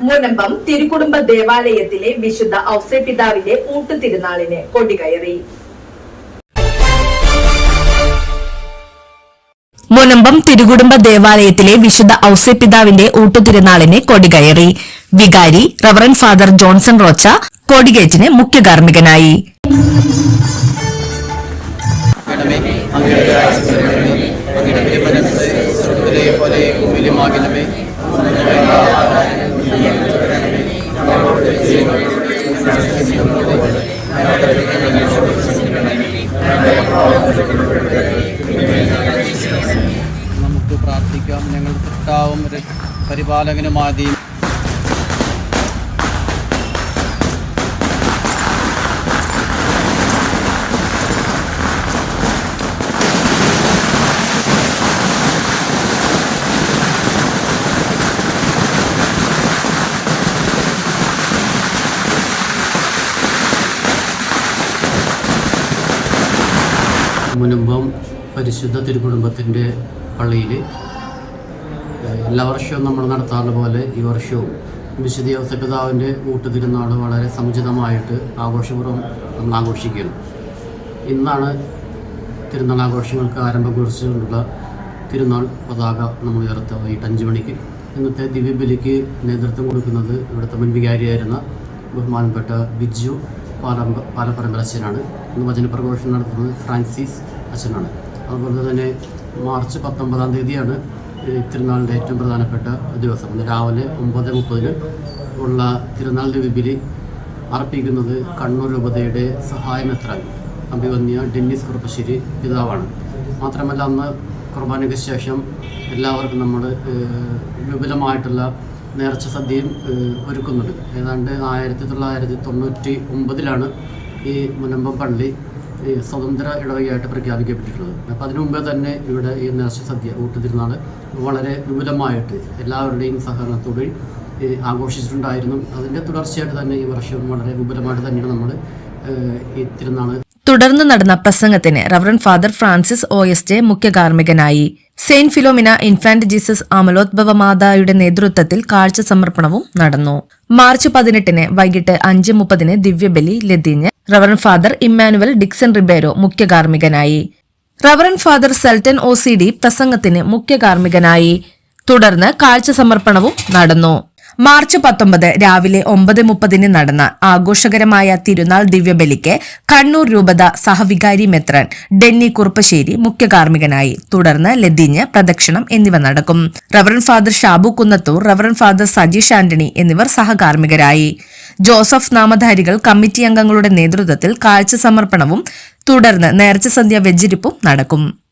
മുനമ്പം തിരുക്കുടുംബ ദേവാലയത്തിലെ വിശുദ്ധ ഔസേപിതാവിന്റെ ഊട്ടുതിരുനാളിന് കൊടികയറി മുനമ്പം തിരുകുടുംബ ദേവാലയത്തിലെ വിശുദ്ധ ഔസേപിതാവിന്റെ ഊട്ടുതിരുനാളിന് കൊടികയറി വികാരി റവറൻ ഫാദർ ജോൺസൺ റോച്ച കൊടികേറ്റിന് മുഖ്യ കാർമ്മികനായി ആകണമേ അങ്ങയുടെ നമുക്ക് പ്രാർത്ഥിക്കാം. ഞങ്ങൾ കർത്താവും രക്ഷ- മുൻപം പരിശുദ്ധ തിരുകുടുംബത്തിന്റെ പള്ളിയിൽ എല്ലാ വർഷവും നമ്മൾ നടത്താറുള്ള പോലെ ഈ വർഷവും വിശുദ്ധ യോസപിതാവിന്റെ ഊട്ടുതിരുന്നാൾ വളരെ സമുചിതമായിട്ട് ആഘോഷപൂർവം നമ്മൾ ആഘോഷിക്കുകയാണ് ഇന്നാണ് തിരുനാൾ ആഘോഷങ്ങൾക്ക് ആരംഭം കുറിച്ചുകൊണ്ടുള്ള തിരുനാൾ പതാക നമ്മൾ ഉയർത്തുക വൈകിട്ട് അഞ്ച് മണിക്ക്. ഇന്നത്തെ ദിവ്യബലിക്ക് നേതൃത്വം കൊടുക്കുന്നത് ഇവിടുത്തെ മുൻവികാരിയായിരുന്ന ബഹുമാനപ്പെട്ട ബിജു പാലമ്പ പാലപ്പറമ്പ് അച്ഛനാണ്. ഇന്ന് വചനപ്രഘോഷണം നടത്തുന്നത് ഫ്രാൻസിസ് അച്ഛനാണ്. അതുപോലെ തന്നെ മാർച്ച് പത്തൊമ്പതാം തീയതിയാണ് തിരുനാളിന്റെ ഏറ്റവും പ്രധാനപ്പെട്ട ദിവസം. ഇന്ന് രാവിലെ ഒമ്പത് മുപ്പതിന് ഉള്ള തിരുനാളിന്റെ വിപിലി അർപ്പിക്കുന്നത് കണ്ണൂർ രൂപതയുടെ സഹായമെത്രാൻ അഭിവന്യ ഡെന്നിസ് കുറുപ്പശ്ശേരി പിതാവാണ്. മാത്രമല്ല അന്ന് കുർബാനയ്ക്ക് ശേഷം എല്ലാവർക്കും നമ്മൾ വിപുലമായിട്ടുള്ള നേർച്ച സദ്യയും ഒരുക്കുന്നുണ്ട്. ഏതാണ്ട് ആയിരത്തി തൊള്ളായിരത്തി തൊണ്ണൂറ്റി ഒമ്പതിലാണ് ഈ മുനമ്പം പള്ളി സ്വതന്ത്ര ഇടവകയായിട്ട് പ്രഖ്യാപിക്കപ്പെട്ടിട്ടുള്ളത്. അപ്പോൾ അതിനു മുമ്പേ തന്നെ ഇവിടെ ഈ നേർച്ച സദ്യ ഊട്ടുതിരുന്നാൾ വളരെ വിപുലമായിട്ട് എല്ലാവരുടെയും സഹകരണത്തോടെ ആഘോഷിച്ചിട്ടുണ്ടായിരുന്നു. അതിന്റെ തുടർച്ചയായിട്ട് തന്നെ ഈ വർഷവും വളരെ വിപുലമായിട്ട് തന്നെയാണ് നമ്മൾ ഈ തിരുനാൾ തുടർന്ന് നടന്ന പ്രസംഗത്തിന് reverend father Francis O S J മുഖ്യ കാർമ്മികനായി സെയിന്റ് ഫിലോമിന ഇൻഫാന്റ് ജീസസ് അമലോത്ഭവ മാതായുടെ നേതൃത്വത്തിൽ കാഴ്ച സമർപ്പണവും നടന്നു. മാർച്ച് പതിനെട്ടിന് വൈകിട്ട് അഞ്ച് മുപ്പതിന് ദിവ്യബലി ലതിഞ്ഞ് reverend father Emmanuel Dixon Ribeiro മുഖ്യ കാർമ്മികനായി reverend father Selton O C D പ്രസംഗത്തിന് മുഖ്യ കാർമ്മികനായി തുടർന്ന് കാഴ്ച സമർപ്പണവും നടന്നു. മാർച്ച് പത്തൊമ്പത് രാവിലെ ഒമ്പത് മുപ്പതിന് നടന്ന ആഘോഷകരമായ തിരുനാൾ ദിവ്യബലിക്ക് കണ്ണൂർ രൂപത സഹവികാരി മെത്രൻ ഡെന്നി കുറുപ്പശ്ശേരി മുഖ്യ കാർമ്മികനായി. തുടർന്ന് ലതിഞ്ഞ് പ്രദക്ഷിണം എന്നിവ നടക്കും. Reverend father Shabu Kunnathur reverend father Sajeesh Antony എന്നിവർ സഹകാർമ്മികരായി. ജോസഫ് നാമധാരികൾ കമ്മിറ്റി അംഗങ്ങളുടെ നേതൃത്വത്തിൽ കാഴ്ച സമർപ്പണവും തുടർന്ന് നേർച്ച സന്ധ്യ വെജ്ജിരിപ്പും നടക്കും.